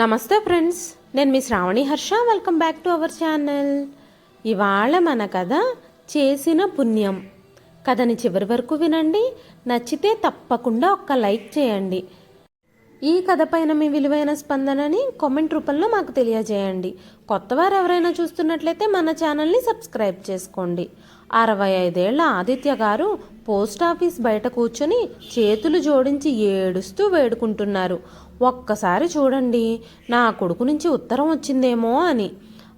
నమస్తే ఫ్రెండ్స్ నేను మీ Shravani Harsha. Welcome back to our channel ఇవాళ మన కథ చేసిన పుణ్యం. కథని చివరి వరకు వినండి నచ్చితే తప్పకుండా ఒక్క లైక్ చేయండి. ఈ కథ పైన మీ విలువైన స్పందనని కామెంట్ రూపంలో మాకు తెలియజేయండి. కొత్తవారు ఎవరైనా చూస్తున్నట్లయితే మన ఛానల్ని సబ్స్క్రైబ్ చేసుకోండి. అరవై ఐదేళ్ళ ఆదిత్య గారు పోస్ట్ ఆఫీస్ బయట కూర్చొని చేతులు జోడించి ఏడుస్తూ వేడుకుంటున్నారు. ఒక్కసారి చూడండి నా కొడుకు నుంచి ఉత్తరం వచ్చిందేమో అని.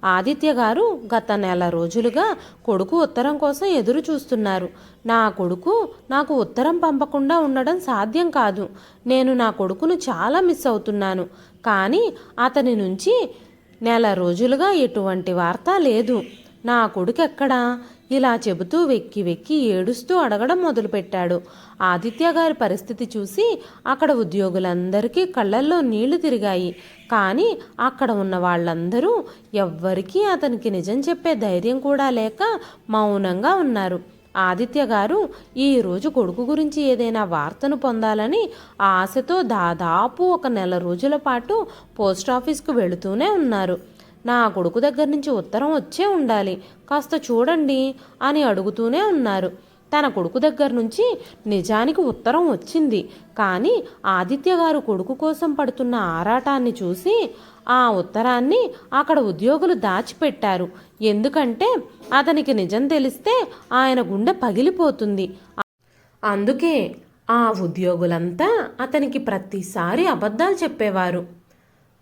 ఆదిత్య గారు గత నెల రోజులుగా కొడుకు ఉత్తరం కోసం ఎదురు చూస్తున్నారు. నా కొడుకు నాకు ఉత్తరం పంపకుండా ఉండడం సాధ్యం కాదు. నేను నా కొడుకును చాలా మిస్ అవుతున్నాను. కానీ అతని నుంచి నెల రోజులుగా ఎటువంటి వార్త లేదు. నా కొడుకు ఎక్కడా? ఇలా చెబుతూ వెక్కి వెక్కి ఏడుస్తూ అడగడం మొదలుపెట్టాడు. ఆదిత్య గారి పరిస్థితి చూసి అక్కడ ఉద్యోగులందరికీ కళ్ళల్లో నీళ్ళు తిరిగాయి. కానీ అక్కడ ఉన్న వాళ్ళందరూ ఎవ్వరికీ అతనికి నిజం చెప్పే ధైర్యం కూడా లేక మౌనంగా ఉన్నారు. ఆదిత్య గారు ఈరోజు కొడుకు గురించి ఏదైనా వార్తను పొందాలని ఆశతో దాదాపు ఒక నెల రోజుల పాటు పోస్ట్ ఆఫీస్కు వెళుతూనే ఉన్నారు. నా కొడుకు దగ్గర నుంచి ఉత్తరం వచ్చే ఉండాలి. కాస్త చూడండి అని అడుగుతూనే ఉన్నారు. తన కొడుకు దగ్గర నుంచి నిజానికి ఉత్తరం వచ్చింది. కానీ ఆదిత్య గారు కొడుకు కోసం పడుతున్న ఆరాటాన్ని చూసి ఆ ఉత్తరాన్ని అక్కడ ఉద్యోగులు దాచిపెట్టారు. ఎందుకంటే అతనికి నిజం తెలిస్తే ఆయన గుండె పగిలిపోతుంది. అందుకే ఆ ఉద్యోగులంతా అతనికి ప్రతిసారి అబద్ధాలు చెప్పేవారు.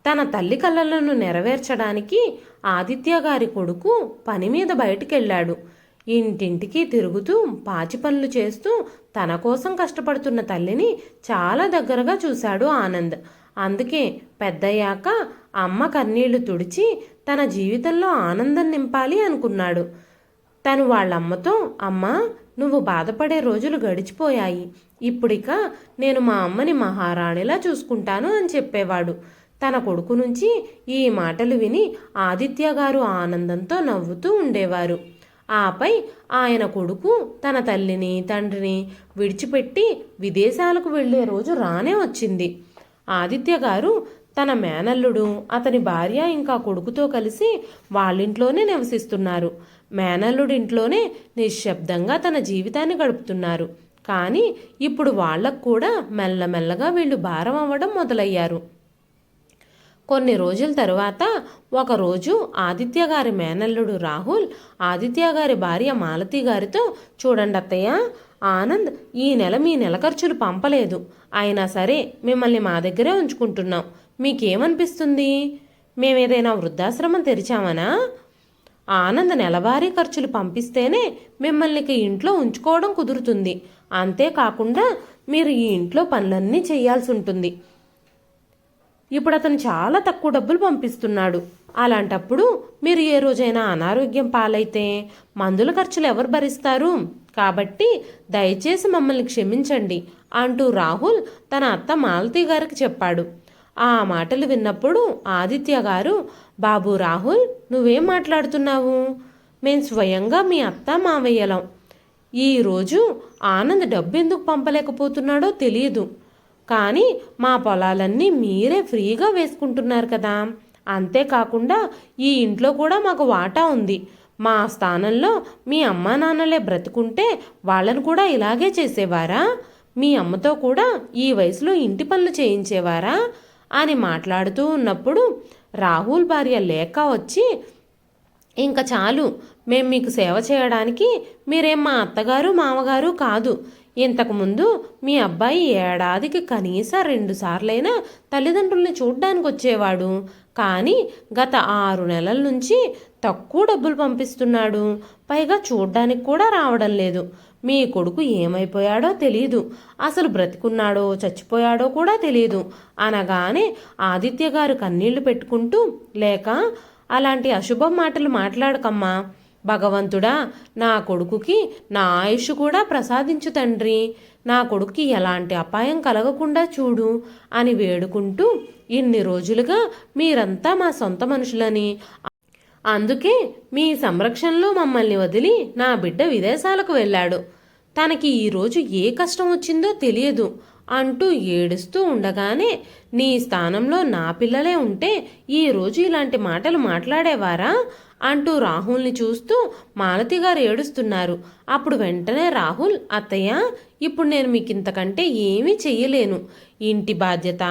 తన తల్లి కలలను నెరవేర్చడానికి ఆదిత్య గారి కొడుకు పని మీద బయటికెళ్ళాడు. ఇంటింటికి తిరుగుతూ పాచి పనులు చేస్తూ తన కోసం కష్టపడుతున్న తల్లిని చాలా దగ్గరగా చూశాడు ఆనంద్. అందుకే పెద్దయ్యాక అమ్మ కన్నీళ్ళు తుడిచి తన జీవితంలో ఆనందం నింపాలి అనుకున్నాడు. తను వాళ్ళమ్మతో అమ్మ నువ్వు బాధపడే రోజులు గడిచిపోయాయి. ఇప్పుడిక నేను మా అమ్మని మహారాణిలా చూసుకుంటాను అని చెప్పేవాడు. తన కొడుకు నుంచి ఈ మాటలు విని ఆదిత్య గారు ఆనందంతో నవ్వుతూ ఉండేవారు. ఆపై ఆయన కొడుకు తన తల్లిని తండ్రిని విడిచిపెట్టి విదేశాలకు వెళ్ళే రోజు రానే వచ్చింది. ఆదిత్య గారు తన మేనల్లుడు అతని భార్య ఇంకా కొడుకుతో కలిసి వాళ్ళింట్లోనే నివసిస్తున్నారు. మేనల్లుడింట్లోనే నిశ్శబ్దంగా తన జీవితాన్ని గడుపుతున్నారు. కానీ ఇప్పుడు వాళ్ళకు కూడా మెల్లమెల్లగా వీళ్ళు భారం అవ్వడం మొదలయ్యారు. కొన్ని రోజుల తరువాత ఒకరోజు ఆదిత్య గారి మేనల్లుడు రాహుల్ ఆదిత్య గారి భార్య మాలతి గారితో చూడండి అత్తయ్య ఆనంద్ ఈ నెల మీ నెల ఖర్చులు పంపలేదు. అయినా సరే మిమ్మల్ని మా దగ్గరే ఉంచుకుంటున్నాం. మీకేమనిపిస్తుంది? మేమేదైనా వృద్ధాశ్రమం తెరిచామనా? ఆనంద్ నెలవారీ ఖర్చులు పంపిస్తేనే మిమ్మల్ని ఇంట్లో ఉంచుకోవడం కుదురుతుంది. అంతేకాకుండా మీరు ఈ ఇంట్లో పనులన్నీ చేయాల్సి ఉంటుంది. ఇప్పుడు అతను చాలా తక్కువ డబ్బులు పంపిస్తున్నాడు. అలాంటప్పుడు మీరు ఏ రోజైనా అనారోగ్యం పాలైతే మందుల ఖర్చులు ఎవరు భరిస్తారు? కాబట్టి దయచేసి మమ్మల్ని క్షమించండి అంటూ రాహుల్ తన అత్త మాలతి గారికి చెప్పాడు. ఆ మాటలు విన్నప్పుడు ఆదిత్య గారు బాబు రాహుల్ నువ్వేం మాట్లాడుతున్నావు? మేం స్వయంగా మీ అత్త మావయ్యలం. ఈరోజు ఆనంద్ డబ్బు ఎందుకు పంపలేకపోతున్నాడో తెలియదు. కానీ మా పొలాలన్నీ మీరే ఫ్రీగా వేసుకుంటున్నారు కదా. అంతేకాకుండా ఈ ఇంట్లో కూడా మాకు వాటా ఉంది. మా స్థానంలో మీ అమ్మా నాన్నలే బ్రతుకుంటే వాళ్ళను కూడా ఇలాగే చేసేవారా? మీ అమ్మతో కూడా ఈ వయసులో ఇంటి పనులు చేయించేవారా? అని మాట్లాడుతూ ఉన్నప్పుడు రాహుల్ భార్య లేక వచ్చి ఇంకా చాలు మేము మీకు సేవ చేయడానికి మీరేం మా అత్తగారు మామగారు కాదు. ఇంతకుముందు మీ అబ్బాయి ఏడాదికి కనీసం రెండుసార్లైనా తల్లిదండ్రుల్ని చూడ్డానికి వచ్చేవాడు. కానీ గత ఆరు నెలల నుంచి తక్కువ డబ్బులు పంపిస్తున్నాడు. పైగా చూడ్డానికి కూడా రావడం లేదు. మీ కొడుకు ఏమైపోయాడో తెలియదు అసలు బ్రతికున్నాడో చచ్చిపోయాడో కూడా తెలియదు అనగానే ఆదిత్య గారు కన్నీళ్ళు పెట్టుకుంటూ లేక అలాంటి అశుభం మాటలు మాట్లాడకమ్మా. భగవంతుడా నా కొడుకుకి నా ఆయుష్ కూడా ప్రసాదించు తండ్రి. నా కొడుక్కి ఎలాంటి అపాయం కలగకుండా చూడు అని వేడుకుంటూ ఇన్ని రోజులుగా మీరంతా మా సొంత మనుషులని. అందుకే మీ సంరక్షణలో మమ్మల్ని వదిలి నా బిడ్డ విదేశాలకు వెళ్ళాడు. తనకి ఈరోజు ఏ కష్టం వచ్చిందో తెలియదు అంటూ ఏడుస్తూ ఉండగానే నీ స్థానంలో నా పిల్లలే ఉంటే ఈరోజు ఇలాంటి మాటలు మాట్లాడేవారా? అంటూ రాహుల్ని చూస్తూ మాలతి గారు ఏడుస్తున్నారు. అప్పుడు వెంటనే రాహుల్ అత్తయ్య ఇప్పుడు నేను మీకు ఇంతకంటే ఏమీ చెయ్యలేను. ఇంటి బాధ్యత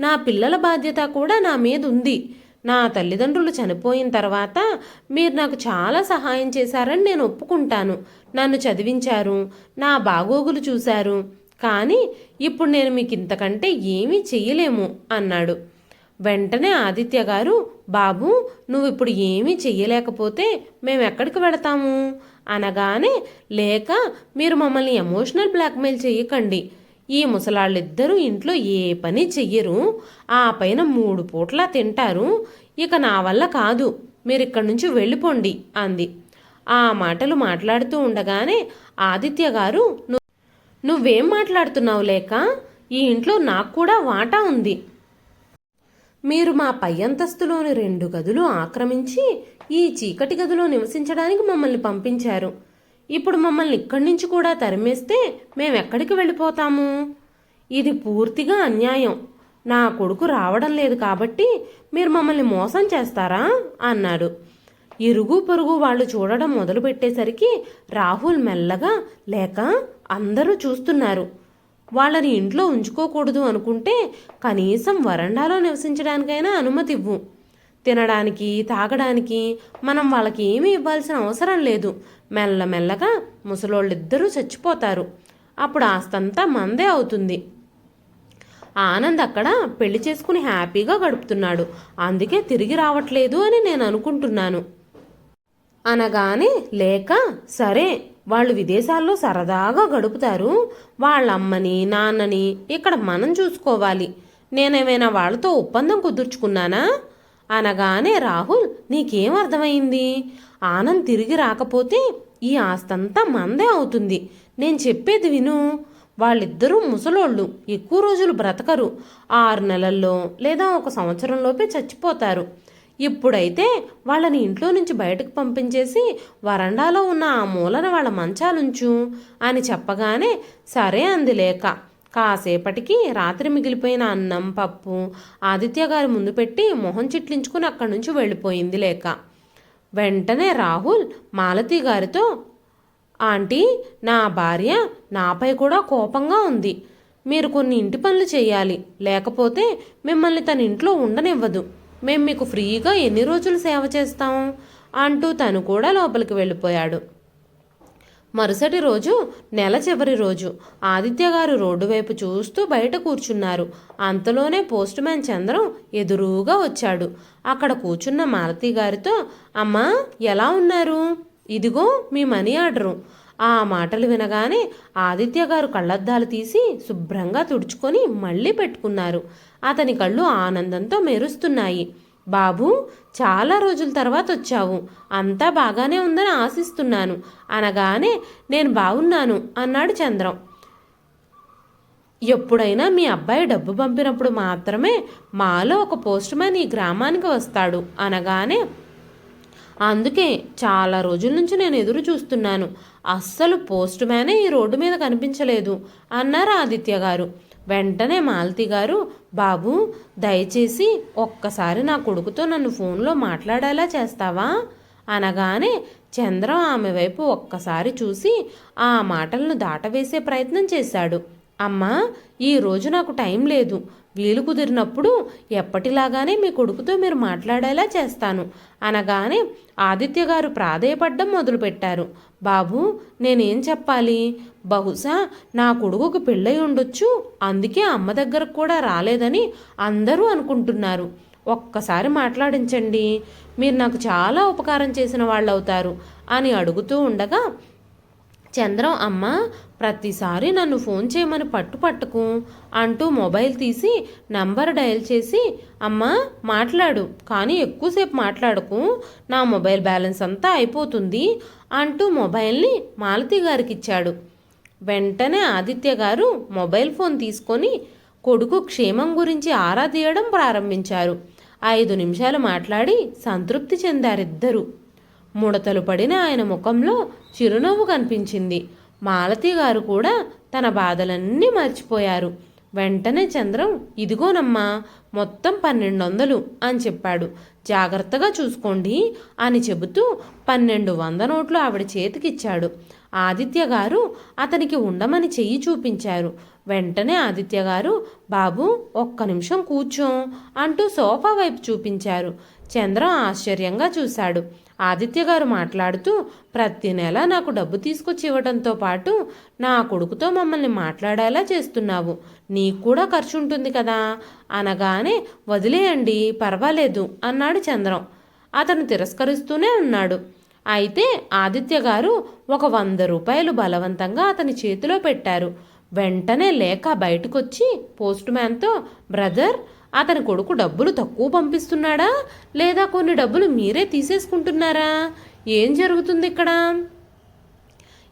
నా పిల్లల బాధ్యత కూడా నా మీద ఉంది. నా తల్లిదండ్రులు చనిపోయిన తర్వాత మీరు నాకు చాలా సహాయం చేశారని నేను ఒప్పుకుంటాను. నన్ను చదివించారు నా బాగోగులు చూశారు. కానీ ఇప్పుడు నేను మీకు ఇంతకంటే ఏమీ చెయ్యలేము అన్నాడు. వెంటనే ఆదిత్య గారు బాబు నువ్వు ఇప్పుడు ఏమీ చెయ్యలేకపోతే మేము ఎక్కడికి వెడతాము అనగానే లేక మీరు మమ్మల్ని ఎమోషనల్ బ్లాక్మెయిల్ చేయకండి ఈ ముసలాళ్ళిద్దరూ ఇంట్లో ఏ పని చెయ్యరు. ఆ పైన మూడు పూటలా తింటారు. ఇక నా వల్ల కాదు. మీరు ఇక్కడి నుంచి వెళ్ళిపోండి అంది. ఆ మాటలు మాట్లాడుతూ ఉండగానే ఆదిత్య గారు నువ్వేం మాట్లాడుతున్నావు లేక? ఈ ఇంట్లో నాకు కూడా వాటా ఉంది. మీరు మా పై అంతస్తులోని రెండు గదులు ఆక్రమించి ఈ చీకటి గదిలో నివసించడానికి మమ్మల్ని పంపించారు. ఇప్పుడు మమ్మల్ని ఇక్కడి నుంచి కూడా తరిమేస్తే మేమెక్కడికి వెళ్ళిపోతాము? ఇది పూర్తిగా అన్యాయం. నా కొడుకు రావడం లేదు కాబట్టి మీరు మమ్మల్ని మోసం చేస్తారా? అన్నాడు. ఇరుగు పొరుగు వాళ్ళు చూడడం మొదలుపెట్టేసరికి రాహుల్ మెల్లగా లేక అందరూ చూస్తున్నారు. వాళ్ళని ఇంట్లో ఉంచుకోకూడదు అనుకుంటే కనీసం వరండాలో నివసించడానికైనా అనుమతి ఇవ్వు తినడానికి తాగడానికి మనం వాళ్ళకి ఏమీ ఇవ్వాల్సిన అవసరం లేదు. మెల్లమెల్లగా ముసలోళ్ళిద్దరూ చచ్చిపోతారు. అప్పుడు ఆస్తంతా మందే అవుతుంది. ఆనంద్ అక్కడ పెళ్ళి చేసుకుని హ్యాపీగా గడుపుతున్నాడు. అందుకే తిరిగి రావట్లేదు అని నేను అనుకుంటున్నాను. అనగానే లేక సరే వాళ్ళు విదేశాల్లో సరదాగా గడుపుతారు. వాళ్ళ అమ్మని నాన్నని ఇక్కడ మనం చూసుకోవాలి. నేనేమైనా వాళ్ళతో ఒప్పందం కుదుర్చుకున్నానా? అనగానే రాహుల్ నీకేం అర్థమైంది? ఆనంద్ తిరిగి రాకపోతే ఈ ఆస్తంతా మందే అవుతుంది. నేను చెప్పేది విను. వాళ్ళిద్దరూ ముసలోళ్ళు ఎక్కువ రోజులు బ్రతకరు. ఆరు నెలల్లో లేదా ఒక సంవత్సరంలోపే చచ్చిపోతారు. ఇప్పుడైతే వాళ్ళని ఇంట్లో నుంచి బయటకు పంపించేసి వరండాలో ఉన్న ఆ మూలన వాళ్ళ మంచాలుంచు అని చెప్పగానే సరే అంది లేక. కాసేపటికి రాత్రి మిగిలిపోయిన అన్నం పప్పు ఆదిత్య గారి ముందు పెట్టి మొహం చిట్లించుకుని అక్కడి నుంచి వెళ్ళిపోయింది లేక. వెంటనే రాహుల్ మాలతి గారితో ఆంటీ నా భార్య నాపై కూడా కోపంగా ఉంది. మీరు కొన్ని ఇంటి పనులు చేయాలి. లేకపోతే మిమ్మల్ని తన ఇంట్లో ఉండనివ్వదు. మేము మీకు ఫ్రీగా ఎన్ని రోజులు సేవ చేస్తాం? అంటూ తను కూడా లోపలికి వెళ్ళిపోయాడు. మరుసటి రోజు నెల చివరి రోజు ఆదిత్య గారు రోడ్డు వైపు చూస్తూ బయట కూర్చున్నారు. అంతలోనే పోస్ట్ మ్యాన్ చంద్రం ఎదురుగా వచ్చాడు. అక్కడ కూర్చున్న మాలతి గారితో అమ్మా ఎలా ఉన్నారు? ఇదిగో మీ మనీ ఆర్డరు. ఆ మాటలు వినగానే ఆదిత్య గారు కళ్ళద్దాలు తీసి శుభ్రంగా తుడుచుకొని మళ్ళీ పెట్టుకున్నారు. అతని కళ్ళు ఆనందంతో మెరుస్తున్నాయి. బాబు చాలా రోజుల తర్వాత వచ్చావు. అంతా బాగానే ఉందని ఆశిస్తున్నాను. అనగానే నేను బాగున్నాను అన్నాడు చంద్రం. ఎప్పుడైనా మీ అబ్బాయి డబ్బు పంపినప్పుడు మాత్రమే మాలో ఒక పోస్ట్ మ్యాన్ ఈ గ్రామానికి వస్తాడు అనగానే అందుకే చాలా రోజుల నుంచి నేను ఎదురు చూస్తున్నాను. అస్సలు పోస్ట్ మ్యానే ఈ రోడ్డు మీద కనిపించలేదు అన్నారు ఆదిత్య గారు. వెంటనే మాలతి గారు బాబు దయచేసి ఒక్కసారి నా కొడుకుతో నన్ను ఫోన్లో మాట్లాడేలా చేస్తావా? అనగానే చంద్రం ఆమె వైపు ఒక్కసారి చూసి ఆ మాటలను దాటవేసే ప్రయత్నం చేశాడు. అమ్మా ఈరోజు నాకు టైం లేదు. వీలు కుదిరినప్పుడు ఎప్పటిలాగానే మీ కొడుకుతో మీరు మాట్లాడేలా చేస్తాను. అనగానే ఆదిత్య గారు ప్రాధేయపడ్డం మొదలుపెట్టారు. బాబు నేనేం చెప్పాలి? బహుశా నా కొడుకుకు పెళ్ళై ఉండొచ్చు అందుకే అమ్మ దగ్గరకు కూడా రాలేదని అందరూ అనుకుంటున్నారు. ఒక్కసారి మాట్లాడించండి. మీరు నాకు చాలా ఉపకారం చేసిన వాళ్ళు అవుతారు అని అడుగుతూ ఉండగా చంద్రం అమ్మ ప్రతిసారి నన్ను ఫోన్ చేయమని పట్టు పట్టుకు అంటూ మొబైల్ తీసి నంబర్ డయల్ చేసి అమ్మా మాట్లాడు కానీ ఎక్కువసేపు మాట్లాడకు నా మొబైల్ బ్యాలెన్స్ అంతా అయిపోతుంది అంటూ మొబైల్ని మాలతి గారికి ఇచ్చాడు వెంటనే ఆదిత్య గారు మొబైల్ ఫోన్ తీసుకొని కొడుకు క్షేమం గురించి ఆరా తీయడం ప్రారంభించారు. ఐదు నిమిషాలు మాట్లాడి సంతృప్తి చెందారిద్దరూ. ముడతలు పడిన ఆయన ముఖంలో చిరునవ్వు కనిపించింది. మాలతి గారు కూడా తన బాధలన్నీ మర్చిపోయారు. వెంటనే చంద్రం ఇదిగోనమ్మా మొత్తం పన్నెండు వందలు అని చెప్పాడు. జాగ్రత్తగా చూసుకోండి అని చెబుతూ పన్నెండు వంద నోట్లు ఆవిడ చేతికిచ్చాడు. ఆదిత్య గారు అతనికి ఉండమని చెయ్యి చూపించారు. వెంటనే ఆదిత్య గారు బాబు ఒక్క నిమిషం కూర్చో అంటూ సోఫా వైపు చూపించారు. చంద్రం ఆశ్చర్యంగా చూశాడు. ఆదిత్య గారు మాట్లాడుతూ ప్రతి నెల నాకు డబ్బు తీసుకొచ్చి ఇవ్వడంతో పాటు నా కొడుకుతో మమ్మల్ని మాట్లాడేలా చేస్తున్నావు. నీకు కూడా ఖర్చు ఉంటుంది కదా. అనగానే వదిలేయండి పర్వాలేదు అన్నాడు చంద్రం. అతను తిరస్కరిస్తూనే ఉన్నాడు. అయితే ఆదిత్య గారు ఒక వంద రూపాయలు బలవంతంగా అతని చేతిలో పెట్టారు. వెంటనే లేఖ బయటకొచ్చి పోస్ట్ మ్యాన్తో బ్రదర్ అతని కొడుకు డబ్బులు తక్కువ పంపిస్తున్నాడా? లేదా కొన్ని డబ్బులు మీరే తీసేసుకుంటున్నారా? ఏం జరుగుతుంది ఇక్కడ?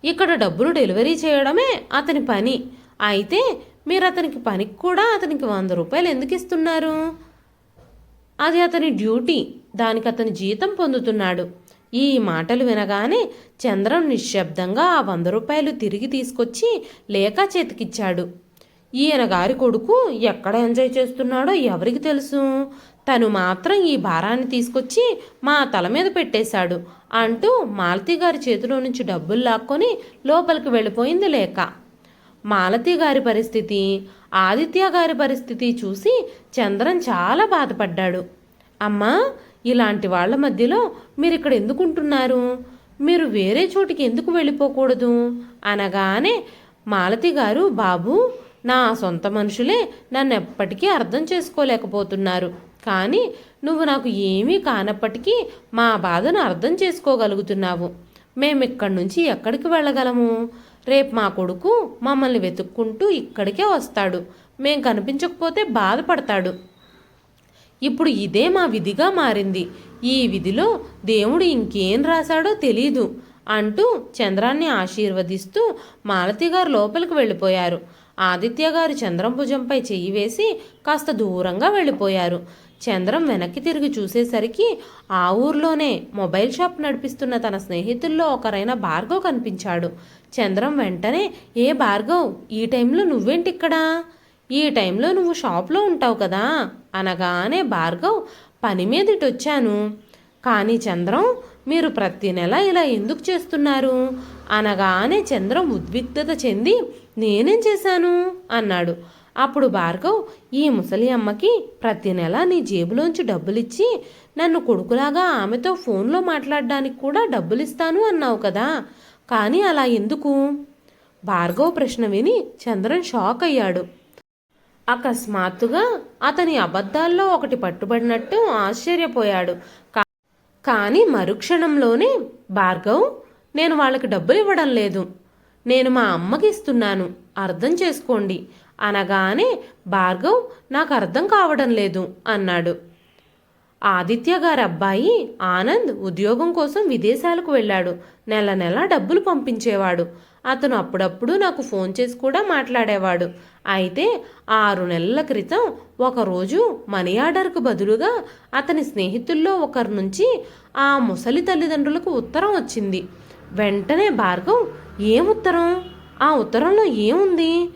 ఇక్కడ డబ్బులు డెలివరీ చేయడమే అతని పని. అయితే మీరు అతనికి పనికి కూడా అతనికి వంద రూపాయలు ఎందుకు ఇస్తున్నారు? అది అతని డ్యూటీ. దానికి అతని జీతం పొందుతున్నాడు. ఈ మాటలు వినగానే చంద్రం నిశ్శబ్దంగా ఆ వంద రూపాయలు తిరిగి తీసుకొచ్చి లేక చేతికిచ్చాడు. ఈయన గారి కొడుకు ఎక్కడ ఎంజాయ్ చేస్తున్నాడో ఎవరికి తెలుసు? తను మాత్రం ఈ భారాన్ని తీసుకొచ్చి మా తల మీద పెట్టేశాడు అంటూ మాలతి గారి చేతిలో నుంచి డబ్బులు లాక్కొని లోపలికి వెళ్ళిపోయింది లేక. మాలతి గారి పరిస్థితి ఆదిత్య గారి పరిస్థితి చూసి చంద్రన్ చాలా బాధపడ్డాడు. అమ్మా ఇలాంటి వాళ్ళ మధ్యలో మీరు ఇక్కడ ఎందుకుంటున్నారు? మీరు వేరే చోటికి ఎందుకు వెళ్ళిపోకూడదు? అనగానే మాలతి గారు బాబు నా సొంత మనుషులే నన్ను ఎప్పటికీ అర్థం చేసుకోలేకపోతున్నారు. కానీ నువ్వు నాకు ఏమీ కానప్పటికీ మా బాధను అర్థం చేసుకోగలుగుతున్నావు. మేమిక్కడి నుంచి ఎక్కడికి వెళ్ళగలము? రేపు మా కొడుకు మమ్మల్ని వెతుక్కుంటూ ఇక్కడికే వస్తాడు. మేం కనిపించకపోతే బాధపడతాడు. ఇప్పుడు ఇదే మా విధిగా మారింది. ఈ విధిలో దేవుడు ఇంకేం రాశాడో తెలీదు అంటూ చంద్రాన్ని ఆశీర్వదిస్తూ మాలతి గారు లోపలికి వెళ్ళిపోయారు. ఆదిత్య గారు చంద్రం భుజంపై చెయ్యి వేసి కాస్త దూరంగా వెళ్ళిపోయారు. చంద్రం వెనక్కి తిరిగి చూసేసరికి ఆ ఊర్లోనే మొబైల్ షాప్ నడిపిస్తున్న తన స్నేహితుల్లో ఒకరైన భార్గవ్ కనిపించాడు. చంద్రం వెంటనే ఏ భార్గవ్ ఈ టైంలో నువ్వేంటి ఇక్కడ ఈ టైంలో నువ్వు షాప్లో ఉంటావు కదా? అనగానే భార్గవ్ పని మీదటొచ్చాను కానీ చంద్రం మీరు ప్రతి నెల ఇలా ఎందుకు చేస్తున్నారు? అనగానే చంద్రం ఉద్విగ్ధత చెంది నేనేం చేశాను? అన్నాడు. అప్పుడు భార్గవ్ ఈ ముసలి అమ్మకి ప్రతి నెల నీ జేబులోంచి డబ్బులిచ్చి నన్ను కొడుకులాగా ఆమెతో ఫోన్లో మాట్లాడడానికి కూడా డబ్బులిస్తాను అన్నావు కదా. కానీ అలా ఎందుకు? భార్గవ్ ప్రశ్న విని చంద్రన్ షాక్ అయ్యాడు. అకస్మాత్తుగా అతని అబద్ధాల్లో ఒకటి పట్టుబడినట్టు ఆశ్చర్యపోయాడు. కానీ మరుక్షణంలోనే భార్గవ్ నేను వాళ్ళకి డబ్బులు ఇవ్వడం లేదు. నేను మా అమ్మకి ఇస్తున్నాను. అర్థం చేసుకోండి. అనగానే భార్గవ్ నాకు అర్థం కావడం లేదు అన్నాడు. ఆదిత్య గారి అబ్బాయి ఆనంద్ ఉద్యోగం కోసం విదేశాలకు వెళ్ళాడు. నెల నెల డబ్బులు పంపించేవాడు. అతను అప్పుడప్పుడు నాకు ఫోన్ చేసి కూడా మాట్లాడేవాడు. అయితే ఆరు నెలల క్రితం ఒకరోజు మనీ ఆర్డర్కు బదులుగా అతని స్నేహితుల్లో ఒకరి నుంచి ఆ ముసలి తల్లిదండ్రులకు ఉత్తరం వచ్చింది. వెంటనే భార్గవ్ ఏం ఉత్తరం? ఆ ఉత్తరంలో ఏముంది?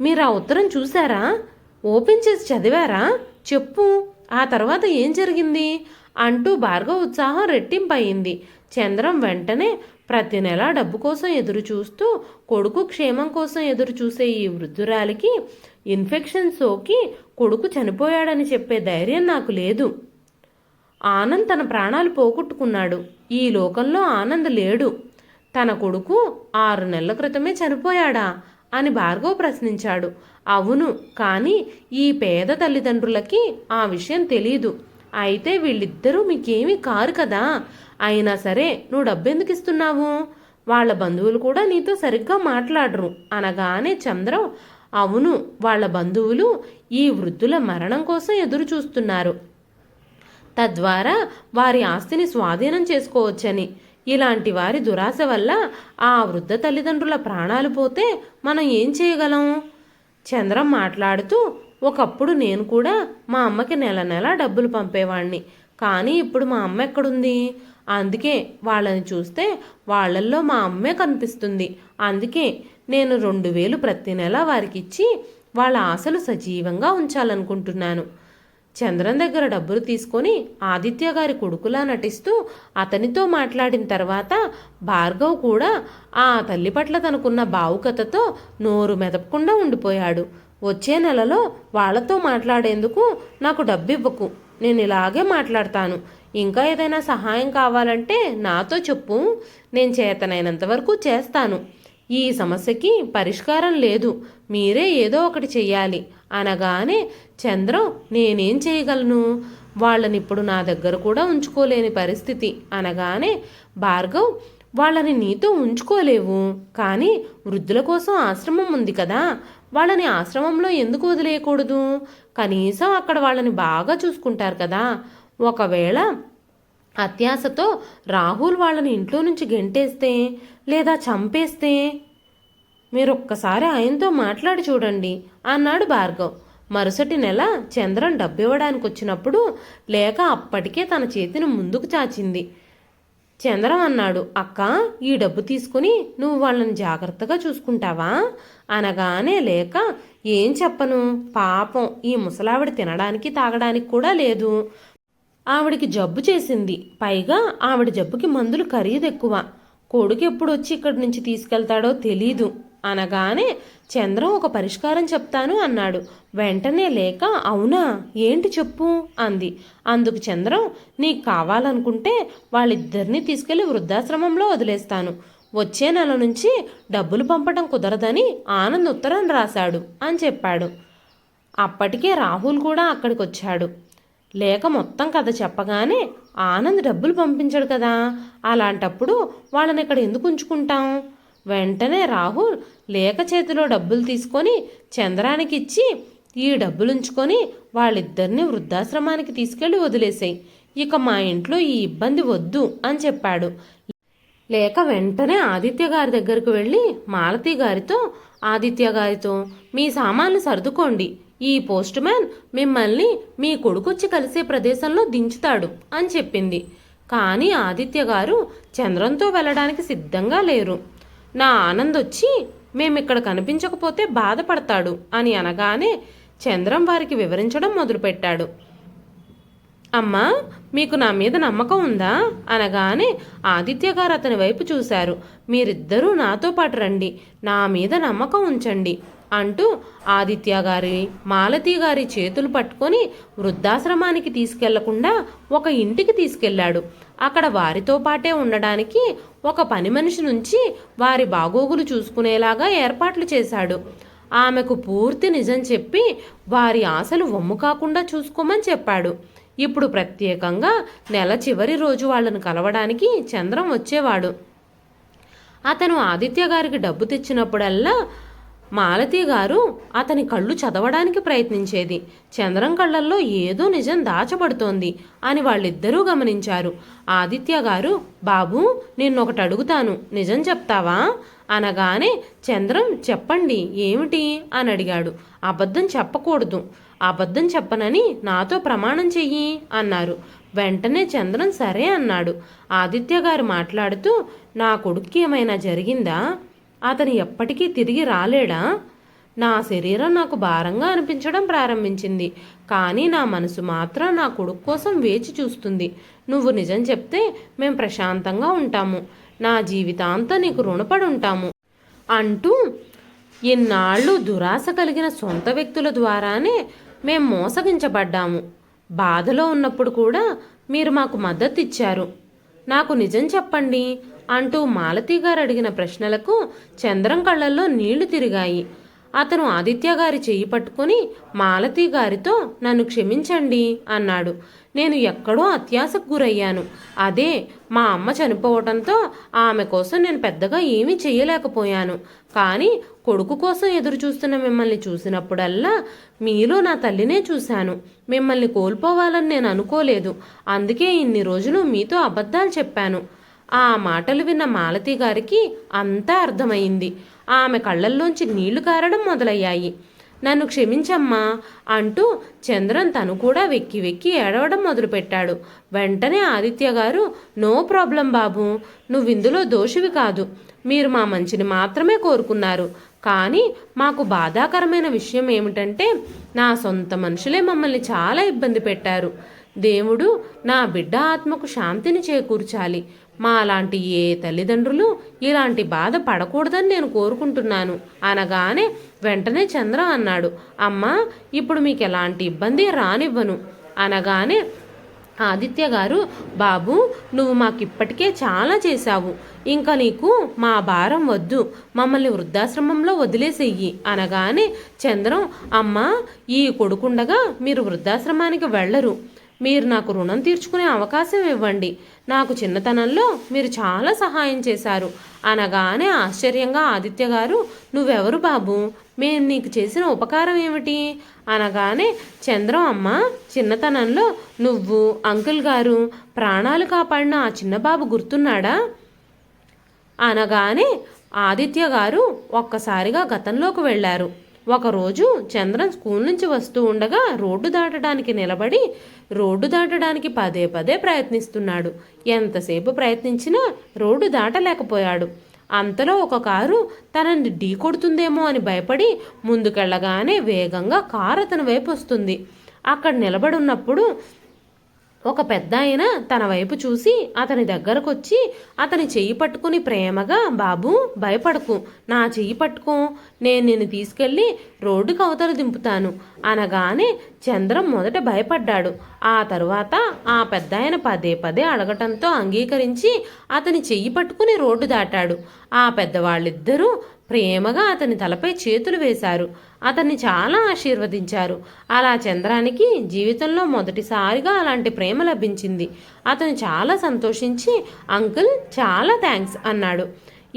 మీరు ఆ ఉత్తరం చూసారా ఓపెన్ చేసి చదివారా? చెప్పు. ఆ తర్వాత ఏం జరిగింది? అంటూ భార్గవ్ ఉత్సాహం రెట్టింపయింది. చంద్రం వెంటనే ప్రతి నెల డబ్బు కోసం ఎదురు చూస్తూ కొడుకు క్షేమం కోసం ఎదురు చూసే ఈ వృద్ధురాలికి ఇన్ఫెక్షన్ సోకి కొడుకు చనిపోయాడని చెప్పే ధైర్యం నాకు లేదు. ఆనంద్ తన ప్రాణాలు పోగొట్టుకున్నాడు. ఈ లోకంలో ఆనంద్ లేడు. తన కొడుకు ఆరు నెలల క్రితమే చనిపోయాడా అని భార్గవ్ ప్రశ్నించాడు. అవును కానీ ఈ పేద తల్లిదండ్రులకి ఆ విషయం తెలీదు. అయితే వీళ్ళిద్దరూ మీకేమీ కారు కదా? అయినా సరే నువ్వు డబ్బెందుకు ఇస్తున్నావు? వాళ్ళ బంధువులు కూడా నీతో సరిగ్గా మాట్లాడరు అనగానే చంద్రం అవును వాళ్ళ బంధువులు ఈ వృద్ధుల మరణం కోసం ఎదురు చూస్తున్నారు తద్వారా వారి ఆస్తిని స్వాధీనం చేసుకోవచ్చని. ఇలాంటి వారి దురాశ వల్ల ఆ వృద్ధ తల్లిదండ్రుల ప్రాణాలు పోతే మనం ఏం చేయగలం? చంద్రం మాట్లాడుతూ ఒకప్పుడు నేను కూడా మా అమ్మకి నెల నెల డబ్బులు పంపేవాణ్ణి. కానీ ఇప్పుడు మా అమ్మ ఎక్కడుంది? అందుకే వాళ్ళని చూస్తే వాళ్ళల్లో మా అమ్మే కనిపిస్తుంది. అందుకే నేను రెండు వేలు ప్రతి నెల వారికి ఇచ్చి వాళ్ళ ఆశలు సజీవంగా ఉంచాలనుకుంటున్నాను. చంద్రన్ దగ్గర డబ్బులు తీసుకొని ఆదిత్య గారి కొడుకులా నటిస్తూ అతనితో మాట్లాడిన తర్వాత భార్గవ్ కూడా ఆ తల్లి పట్ల తనకున్న భావుకతతో నోరు మెదపకుండా ఉండిపోయాడు. వచ్చే నెలలో వాళ్ళతో మాట్లాడేందుకు నాకు డబ్బు ఇవ్వకు నేను ఇలాగే మాట్లాడతాను. ఇంకా ఏదైనా సహాయం కావాలంటే నాతో చెప్పు. నేను చేతనైనంత వరకు చేస్తాను. ఈ సమస్యకి పరిష్కారం లేదు. మీరే ఏదో ఒకటి చెయ్యాలి. అనగానే చంద్రం నేనేం చేయగలను? వాళ్ళని ఇప్పుడు నా దగ్గర కూడా ఉంచుకోలేని పరిస్థితి. అనగానే భార్గవ్ వాళ్ళని నీతో ఉంచుకోలేవు. కానీ వృద్ధుల కోసం ఆశ్రమం ఉంది కదా. వాళ్ళని ఆశ్రమంలో ఎందుకు వదిలేయకూడదు? కనీసం అక్కడ వాళ్ళని బాగా చూసుకుంటారు కదా. ఒకవేళ అత్యాశతో రాహుల్ వాళ్ళని ఇంట్లో నుంచి గెంటేస్తే లేదా చంపేస్తే? మీరు ఒక్కసారి ఆయనతో మాట్లాడి చూడండి అన్నాడు భార్గవ్. మరుసటి నెల చంద్రం డబ్బివ్వడానికి వచ్చినప్పుడు లేక అప్పటికే తన చేతిని ముందుకు చాచింది. చంద్రం అన్నాడు అక్క ఈ డబ్బు తీసుకుని నువ్వు వాళ్ళని జాగ్రత్తగా చూసుకుంటావా? అనగానే లేక ఏం చెప్పను? పాపం ఈ ముసలావిడ తినడానికి తాగడానికి కూడా లేదు. ఆవిడికి జబ్బు చేసింది. పైగా ఆవిడ జబ్బుకి మందులు ఖరీదు ఎక్కువ. కొడుకు ఎప్పుడు వచ్చి ఇక్కడి నుంచి తీసుకెళ్తాడో తెలీదు. అనగానే చంద్రం ఒక పరిష్కారం చెప్తాను అన్నాడు. వెంటనే లేక అవునా? ఏంటి చెప్పు అంది. అందుకు చంద్రం నీకు కావాలనుకుంటే వాళ్ళిద్దరినీ తీసుకెళ్ళి వృద్ధాశ్రమంలో వదిలేస్తాను. వచ్చే నెల నుంచి డబ్బులు పంపడం కుదరదని ఆనంద్ ఉత్తరం రాశాడు అని చెప్పాడు. అప్పటికే రాహుల్ కూడా అక్కడికి వచ్చాడు లేక మొత్తం కథ చెప్పగానే ఆనంద్ డబ్బులు పంపించాడు కదా! అలాంటప్పుడు వాళ్ళని ఇక్కడ ఎందుకు ఉంచుకుంటాం? వెంటనే రాహుల్ లేక చేతిలో డబ్బులు తీసుకొని చంద్రానికి ఇచ్చి ఈ డబ్బులు ఉంచుకొని వాళ్ళిద్దరిని వృద్ధాశ్రమానికి తీసుకెళ్ళి వదిలేసాయి. ఇక మా ఇంట్లో ఈ ఇబ్బంది వద్దు అని చెప్పాడు. లేక వెంటనే ఆదిత్య గారి దగ్గరకు వెళ్ళి మాలతి గారితో ఆదిత్య గారితో మీ సామాన్లు సర్దుకోండి. ఈ పోస్ట్ మ్యాన్ మిమ్మల్ని మీ కొడుకొచ్చి కలిసే ప్రదేశంలో దించుతాడు అని చెప్పింది. కానీ ఆదిత్య గారు చంద్రంతో వెళ్ళడానికి సిద్ధంగా లేరు. నా ఆనందొచ్చి మేమిక్కడ కనిపించకపోతే బాధపడతాడు అని అనగానే చంద్రం వారికి వివరించడం మొదలుపెట్టాడు. అమ్మా మీకు నా మీద నమ్మకం ఉందా? అనగానే ఆదిత్య గారు అతని వైపు చూశారు. మీరిద్దరూ నాతో పాటు రండి. నా మీద నమ్మకం ఉంచండి. అంటూ ఆదిత్య గారి మాలతి గారి చేతులు పట్టుకొని వృద్ధాశ్రమానికి తీసుకెళ్ళకుండా ఒక ఇంటికి తీసుకెళ్ళాడు అక్కడ వారితో పాటే ఉండడానికి ఒక పని మనిషి నుంచి వారి బాగోగులు చూసుకునేలాగా ఏర్పాట్లు చేశాడు. ఆమెకు పూర్తి నిజం చెప్పి వారి ఆశలు వమ్ము కాకుండా చూసుకోమని చెప్పాడు. ఇప్పుడు ప్రత్యేకంగా నెల చివరి రోజు వాళ్ళను కలవడానికి చంద్రం వచ్చేవాడు. అతను ఆదిత్య గారికి డబ్బు తెచ్చినప్పుడల్లా మాలతి గారు అతని కళ్ళు చదవడానికి ప్రయత్నించేది. చంద్రం కళ్ళల్లో ఏదో నిజం దాచబడుతోంది అని వాళ్ళిద్దరూ గమనించారు. ఆదిత్య గారు బాబు నిన్నొకటి అడుగుతాను. నిజం చెప్తావా? అనగానే చంద్రం చెప్పండి. ఏమిటి? అని అడిగాడు. అబద్ధం చెప్పకూడదు. అబద్ధం చెప్పనని నాతో ప్రమాణం చెయ్యి అన్నారు. వెంటనే చంద్రం సరే అన్నాడు. ఆదిత్య గారు మాట్లాడుతూ నా కొడుక్కి ఏమైనా జరిగిందా? అతను ఎప్పటికీ తిరిగి రాలేడా? నా శరీరం నాకు భారంగా అనిపించడం ప్రారంభించింది. కానీ నా మనసు మాత్రం నా కొడుకు కోసం వేచి చూస్తుంది. నువ్వు నిజం చెప్తే మేం ప్రశాంతంగా ఉంటాము. నా జీవితాంతం నీకు రుణపడి ఉంటాము. అంటూ ఇన్నాళ్ళు దురాశ కలిగిన సొంత వ్యక్తుల ద్వారానే మేం మోసగించబడ్డాము. బాధలో ఉన్నప్పుడు కూడా మీరు మాకు మద్దతు ఇచ్చారు. నాకు నిజం చెప్పండి అంటూ మాలతి గారు అడిగిన ప్రశ్నలకు చంద్రం కళ్ళల్లో నీళ్ళు తిరిగాయి. అతను ఆదిత్య గారి చెయ్యి పట్టుకుని మాలతి గారితో నన్ను క్షమించండి అన్నాడు. నేను ఎక్కడో అత్యాశకు గురయ్యాను. అదే మా అమ్మ చనిపోవడంతో ఆమె కోసం నేను పెద్దగా ఏమీ చేయలేకపోయాను. కానీ కొడుకు కోసం ఎదురు చూస్తున్న మిమ్మల్ని చూసినప్పుడల్లా మీలో నా తల్లినే చూశాను. మిమ్మల్ని కోల్పోవాలని నేను అనుకోలేదు. అందుకే ఇన్ని రోజులు మీతో అబద్ధాలు చెప్పాను. ఆ మాటలు విన్న మాలతి గారికి అంతా అర్థమైంది. ఆమె కళ్ళల్లోంచి నీళ్ళు కారడం మొదలయ్యాయి. నన్ను క్షమించమ్మా అంటూ చంద్రన్ తను కూడా వెక్కి వెక్కి ఏడవడం మొదలుపెట్టాడు. వెంటనే ఆదిత్య గారు నో ప్రాబ్లం బాబు నువ్విందులో దోషివి కాదు. మీరు మా మంచిని మాత్రమే కోరుకున్నారు. కానీ మాకు బాధాకరమైన విషయం ఏమిటంటే నా సొంత మనుషులే మమ్మల్ని చాలా ఇబ్బంది పెట్టారు. దేవుడు నా బిడ్డ ఆత్మకు శాంతిని చేకూర్చాలి. మా లాంటి ఏ తల్లిదండ్రులు ఇలాంటి బాధ పడకూడదని నేను కోరుకుంటున్నాను. అనగానే వెంటనే చంద్ర అన్నాడు అమ్మా ఇప్పుడు మీకు ఎలాంటి ఇబ్బంది రానివ్వను. అనగానే ఆదిత్య గారు బాబు నువ్వు మాకు ఇప్పటికే చాలా చేశావు. ఇంకా నీకు మా భారం వద్దు. మమ్మల్ని వృద్ధాశ్రమంలో వదిలేసేయి. అనగానే చంద్రం అమ్మ ఈ కొడుకుండగా మీరు వృద్ధాశ్రమానికి వెళ్ళరు. మీరు నాకు రుణం తీర్చుకునే అవకాశం ఇవ్వండి. నాకు చిన్నతనంలో మీరు చాలా సహాయం చేశారు. అనగానే ఆశ్చర్యంగా ఆదిత్య గారు నువ్వెవరు బాబు? మేము నీకు చేసిన ఉపకారం ఏమిటి? అనగానే చంద్రం అమ్మ చిన్నతనంలో నువ్వు అంకుల్ గారు ప్రాణాలు కాపాడిన ఆ చిన్నబాబు గుర్తున్నాడా? అనగానే ఆదిత్య గారు ఒక్కసారిగా గతంలోకి వెళ్ళారు. ఒకరోజు చంద్రన్ స్కూల్ నుంచి వస్తూ ఉండగా రోడ్డు దాటడానికి నిలబడి రోడ్డు దాటడానికి పదే పదే ప్రయత్నిస్తున్నాడు. ఎంతసేపు ప్రయత్నించినా రోడ్డు దాటలేకపోయాడు. అంతలో ఒక కారు తనని ఢీ కొడుతుందేమో అని భయపడి ముందుకెళ్ళగానే వేగంగా కారు అతని వైపు వస్తుంది. అక్కడ నిలబడి ఉన్నప్పుడు ఒక పెద్ద ఆయన తన వైపు చూసి అతని దగ్గరకొచ్చి అతని చెయ్యి పట్టుకుని ప్రేమగా బాబు భయపడకు. నా చెయ్యి పట్టుకో. నేను నిన్ను తీసుకెళ్ళి రోడ్డుకు అవతల దింపుతాను. అనగానే చంద్రం మొదట భయపడ్డాడు. ఆ తరువాత ఆ పెద్ద ఆయన పదే పదే అడగటంతో అంగీకరించి అతని చెయ్యి పట్టుకుని రోడ్డు దాటాడు. ఆ పెద్దవాళ్ళిద్దరూ ప్రేమగా అతని తలపై చేతులు వేశారు. అతన్ని చాలా ఆశీర్వదించారు. అలా చంద్రానికి జీవితంలో మొదటిసారిగా అలాంటి ప్రేమ లభించింది. అతను చాలా సంతోషించి అంకుల్ చాలా థ్యాంక్స్ అన్నాడు.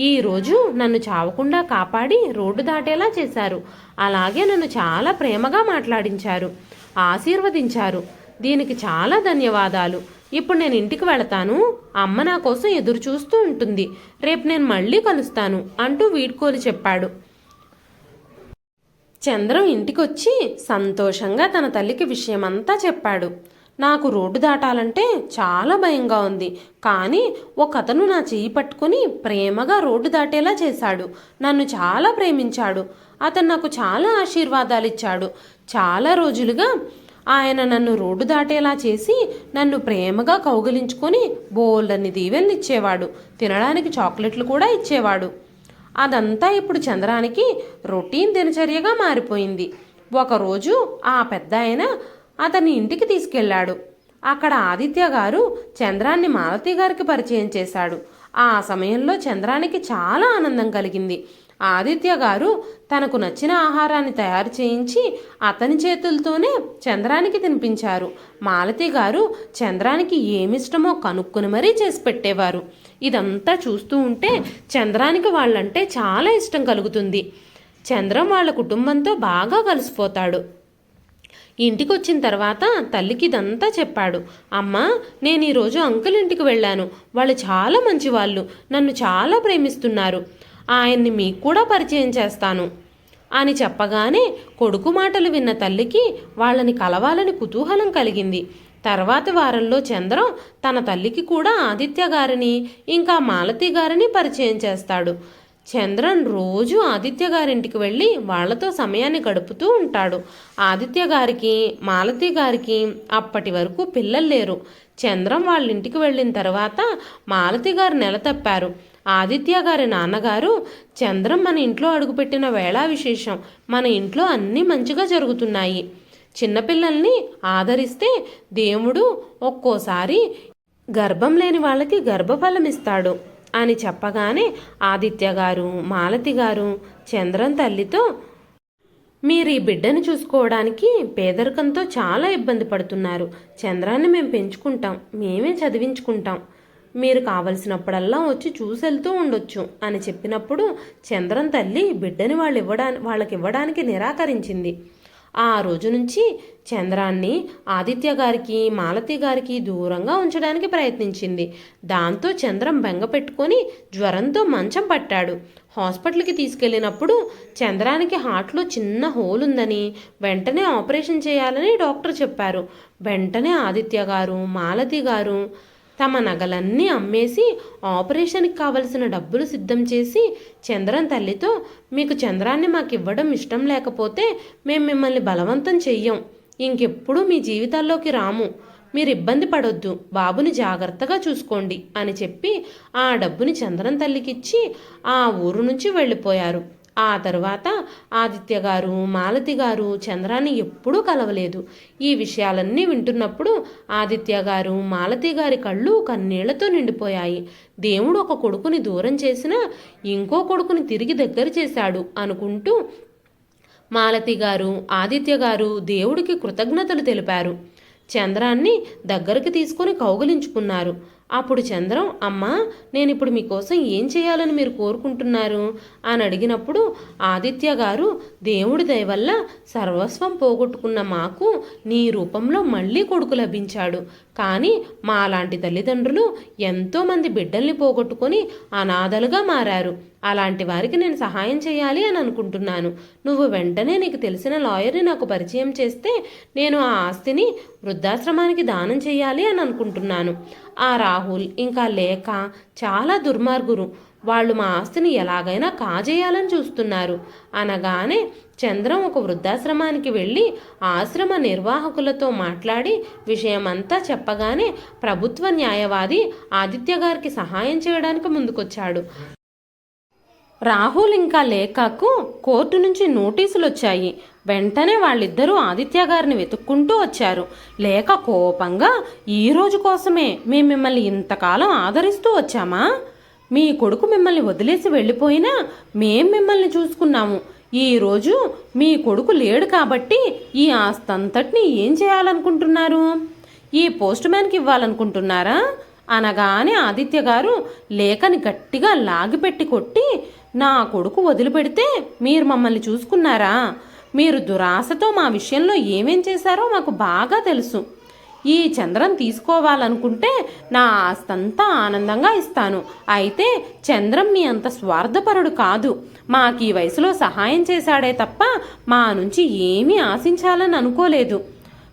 ఈరోజు నన్ను చావకుండా కాపాడి రోడ్డు దాటేలా చేశారు. అలాగే నన్ను చాలా ప్రేమగా మాట్లాడించారు. ఆశీర్వదించారు. దీనికి చాలా ధన్యవాదాలు. ఇప్పుడు నేను ఇంటికి వెళతాను. అమ్మ నా కోసం ఎదురు చూస్తూ ఉంటుంది. రేపు నేను మళ్ళీ కలుస్తాను అంటూ వీడ్కోలు చెప్పాడు. చంద్రం ఇంటికొచ్చి సంతోషంగా తన తల్లికి విషయమంతా చెప్పాడు. నాకు రోడ్డు దాటాలంటే చాలా భయంగా ఉంది. కానీ ఒక అతను నా చెయ్యి పట్టుకుని ప్రేమగా రోడ్డు దాటేలా చేశాడు. నన్ను చాలా ప్రేమించాడు. అతను నాకు చాలా ఆశీర్వాదాలు ఇచ్చాడు చాలా రోజులుగా ఆయన నన్ను రోడ్డు దాటేలా చేసి నన్ను ప్రేమగా కౌగిలించుకొని బోల్డన్ని దీవెల్ని ఇచ్చేవాడు. తినడానికి చాక్లెట్లు కూడా ఇచ్చేవాడు. అదంతా ఇప్పుడు చంద్రానికి రొటీన్ దినచర్యగా మారిపోయింది. ఒకరోజు ఆ పెద్ద ఆయన అతన్ని ఇంటికి తీసుకెళ్ళాడు. అక్కడ ఆదిత్య గారు చంద్రాన్ని మాలతి గారికి పరిచయం చేశాడు. ఆ సమయంలో చంద్రానికి చాలా ఆనందం కలిగింది. ఆదిత్య గారు తనకు నచ్చిన ఆహారాన్ని తయారు చేయించి అతని చేతులతోనే చంద్రానికి తినిపించారు. మాలతి గారు చంద్రానికి ఏమిష్టమో కనుక్కుని మరీ చేసి పెట్టేవారు. ఇదంతా చూస్తూ ఉంటే చంద్రానికి వాళ్ళంటే చాలా ఇష్టం కలుగుతుంది. చంద్రం వాళ్ళ కుటుంబంతో బాగా కలిసిపోతాడు. ఇంటికి వచ్చిన తర్వాత తల్లికి ఇదంతా చెప్పాడు అమ్మ నేను ఈరోజు అంకుల్ ఇంటికి వెళ్ళాను. వాళ్ళు చాలా మంచివాళ్ళు. నన్ను చాలా ప్రేమిస్తున్నారు. ఆయన్ని మీకు కూడా పరిచయం చేస్తాను. అని చెప్పగానే కొడుకు మాటలు విన్న తల్లికి వాళ్ళని కలవాలని కుతూహలం కలిగింది. తర్వాత వారంలో చంద్రం తన తల్లికి కూడా ఆదిత్య గారిని ఇంకా మాలతి గారిని పరిచయం చేస్తాడు. చంద్రన్ రోజు ఆదిత్య గారింటికి వెళ్ళి వాళ్ళతో సమయాన్ని గడుపుతూ ఉంటాడు. ఆదిత్య గారికి మాలతి గారికి అప్పటి వరకు పిల్లలు లేరు. చంద్రం వాళ్ళ ఇంటికి వెళ్ళిన తర్వాత మాలతి గారు నెల తప్పారు ఆదిత్య గారి నాన్నగారు చంద్రం మన ఇంట్లో అడుగుపెట్టిన వేళా విశేషం. మన ఇంట్లో అన్నీ మంచిగా జరుగుతున్నాయి. చిన్నపిల్లల్ని ఆదరిస్తే దేవుడు ఒక్కోసారి గర్భం లేని వాళ్ళకి గర్భఫలం ఇస్తాడు అని చెప్పగానే ఆదిత్య గారు మాలతి గారు చంద్రన్ తల్లితో మీరు ఈ బిడ్డను చూసుకోవడానికి పేదరికంతో చాలా ఇబ్బంది పడుతున్నారు. చంద్రాన్ని మేము పెంచుకుంటాం. మేమే చదివించుకుంటాం. మీరు కావలసినప్పుడల్లా వచ్చి చూసి వెళ్తూ ఉండొచ్చు అని చెప్పినప్పుడు చంద్రన్ తల్లి బిడ్డని వాళ్ళు ఇవ్వడానికి వాళ్ళకి ఇవ్వడానికి నిరాకరించింది. ఆ రోజు నుంచి చంద్రాన్ని ఆదిత్య గారికి మాలతి గారికి దూరంగా ఉంచడానికి ప్రయత్నించింది. దాంతో చంద్రం బెంగ పెట్టుకొని జ్వరంతో మంచం పట్టాడు. హాస్పిటల్కి తీసుకెళ్ళినప్పుడు చంద్రానికి హార్ట్లో చిన్న హోల్ ఉందని వెంటనే ఆపరేషన్ చేయాలని డాక్టర్ చెప్పారు. వెంటనే ఆదిత్య గారు మాలతి గారు తమ నగలన్నీ అమ్మేసి ఆపరేషన్కి కావలసిన డబ్బులు సిద్ధం చేసి చంద్రన్ తల్లితో మీకు చంద్రాన్ని మాకు ఇవ్వడం ఇష్టం లేకపోతే మేము మిమ్మల్ని బలవంతం చెయ్యం. ఇంకెప్పుడు మీ జీవితాల్లోకి రాము. మీరు ఇబ్బంది పడొద్దు. బాబుని జాగ్రత్తగా చూసుకోండి అని చెప్పి ఆ డబ్బుని చంద్రం తల్లికిచ్చి ఆ ఊరు నుంచి వెళ్ళిపోయారు. ఆ తరువాత ఆదిత్య గారు మాలతి గారు చంద్రాన్ని ఎప్పుడూ కలవలేదు. ఈ విషయాలన్నీ వింటున్నప్పుడు ఆదిత్య గారు మాలతి గారి కళ్ళు కన్నీళ్ళతో నిండిపోయాయి. దేవుడు ఒక కొడుకుని దూరం చేసినా ఇంకో కొడుకుని తిరిగి దగ్గర చేశాడు అనుకుంటూ మాలతి గారు ఆదిత్య గారు దేవుడికి కృతజ్ఞతలు తెలిపారు. చంద్రాన్ని దగ్గరికి తీసుకొని కౌగిలించుకున్నారు. అప్పుడు చంద్రం అమ్మా నేను ఇప్పుడు మీకోసం ఏం చేయాలని మీరు కోరుకుంటున్నారు? అని అడిగినప్పుడు ఆదిత్య గారు దేవుడి దయవల్ల సర్వస్వం పోగొట్టుకున్న మాకు నీ రూపంలో మళ్ళీ కొడుకు లభించాడు. కానీ మా లాంటి తల్లిదండ్రులు ఎంతోమంది బిడ్డల్ని పోగొట్టుకొని అనాథలుగా మారారు. అలాంటి వారికి నేను సహాయం చేయాలి అని అనుకుంటున్నాను. నువ్వు వెంటనే నీకు తెలిసిన లాయర్ని నాకు పరిచయం చేస్తే నేను ఆ ఆస్తిని వృద్ధాశ్రమానికి దానం చేయాలి అని అనుకుంటున్నాను. ఆ రాహుల్ ఇంకా లేఖ చాలా దుర్మార్గురు వాళ్ళు మా ఆస్తిని ఎలాగైనా కాజేయాలని చూస్తున్నారు. అనగానే చంద్రం ఒక వృద్ధాశ్రమానికి వెళ్ళి ఆశ్రమ నిర్వాహకులతో మాట్లాడి విషయమంతా చెప్పగానే ప్రభుత్వ న్యాయవాది ఆదిత్య గారికి సహాయం చేయడానికి ముందుకొచ్చాడు. రాహుల్ ఇంకా లేఖకు కోర్టు నుంచి నోటీసులు వచ్చాయి వెంటనే వాళ్ళిద్దరూ ఆదిత్య గారిని వెతుక్కుంటూ వచ్చారు. లేక కోపంగా ఈ రోజు కోసమే మేము మిమ్మల్ని ఇంతకాలం ఆదరిస్తూ వచ్చామా? మీ కొడుకు మిమ్మల్ని వదిలేసి వెళ్ళిపోయినా మేం మిమ్మల్ని చూసుకున్నాము. ఈరోజు మీ కొడుకు లేడు కాబట్టి ఈ ఆస్తంతటిని ఏం చేయాలనుకుంటున్నారు? ఈ పోస్ట్ మ్యాన్కి ఇవ్వాలనుకుంటున్నారా? అనగానే ఆదిత్య గారు లేఖని గట్టిగా లాగిపెట్టి కొట్టి నా కొడుకు వదిలిపెడితే మీరు మమ్మల్ని చూసుకున్నారా? మీరు దురాశతో మా విషయంలో ఏమేం చేశారో మాకు బాగా తెలుసు. ఈ చంద్రం తీసుకోవాలనుకుంటే నా ఆస్తంతా ఆనందంగా ఇస్తాను. అయితే చంద్రం మీ అంత స్వార్థపరుడు కాదు. మాకు ఈ వయసులో సహాయం చేశాడే తప్ప మా నుంచి ఏమీ ఆశించాలని అనుకోలేదు.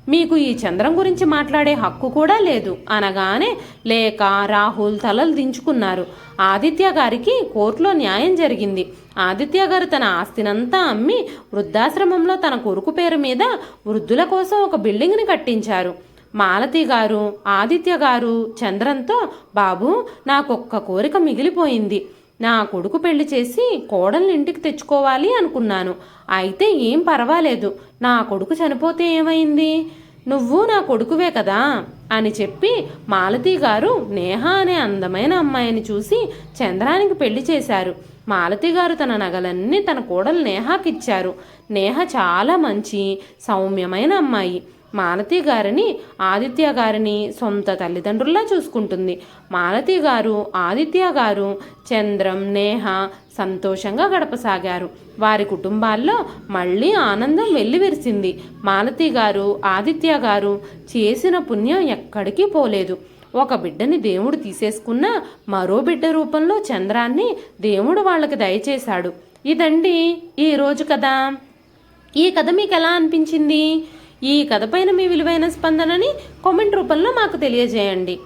మీకు ఈ చంద్రం గురించి మాట్లాడే హక్కు కూడా లేదు. అనగానే లేక రాహుల్ తలలు దించుకున్నారు. ఆదిత్య గారికి కోర్టులో న్యాయం జరిగింది. ఆదిత్య గారు తన ఆస్తినంతా అమ్మి వృద్ధాశ్రమంలో తన కొడుకు పేరు మీద వృద్ధుల కోసం ఒక బిల్డింగ్ని కట్టించారు. మాలతి గారు ఆదిత్య గారు చంద్రంతో బాబు నాకొక్క కోరిక మిగిలిపోయింది. నా కొడుకు పెళ్ళి చేసి కోడల్ని ఇంటికి తెచ్చుకోవాలి అనుకున్నాను. అయితే ఏం పర్వాలేదు. నా కొడుకు చనిపోతే ఏమైంది? నువ్వు నా కొడుకువే కదా? అని చెప్పి మాలతి గారు నేహ అనే అందమైన అమ్మాయిని చూసి చంద్రానికి పెళ్ళి చేశారు. మాలతి గారు తన నగలన్నీ తన కోడలు నేహాకిచ్చారు. నేహ చాలా మంచి సౌమ్యమైన అమ్మాయి. మాలతి గారిని ఆదిత్య గారిని సొంత తల్లిదండ్రుల్లా చూసుకుంటుంది. మాలతి గారు ఆదిత్య గారు చంద్రం నేహ సంతోషంగా గడపసాగారు. వారి కుటుంబాల్లో మళ్ళీ ఆనందం వెల్లివిరిసింది. మాలతి గారు ఆదిత్య గారు చేసిన పుణ్యం ఎక్కడికి పోలేదు. ఒక బిడ్డని దేవుడు తీసేసుకున్న మరో బిడ్డ రూపంలో చంద్రాన్ని దేవుడు వాళ్ళకి దయచేశాడు. ఇదండి ఈ రోజు కథ. ఈ కథ మీకు ఎలా అనిపించింది? ఈ కథ పైన మీ విలువైన స్పందనని కామెంట్ రూపంలో మాకు తెలియజేయండి.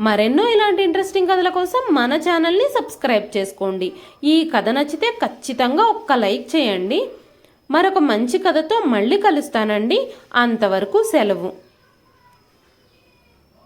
మరెన్నో ఇలాంటి ఇంట్రెస్టింగ్ కథల కోసం మన ఛానల్ని సబ్స్క్రైబ్ చేసుకోండి. ఈ కథ నచ్చితే ఖచ్చితంగా ఒక్క లైక్ చేయండి. మరొక మంచి కథతో మళ్ళీ కలుస్తానండి. అంతవరకు సెలవు.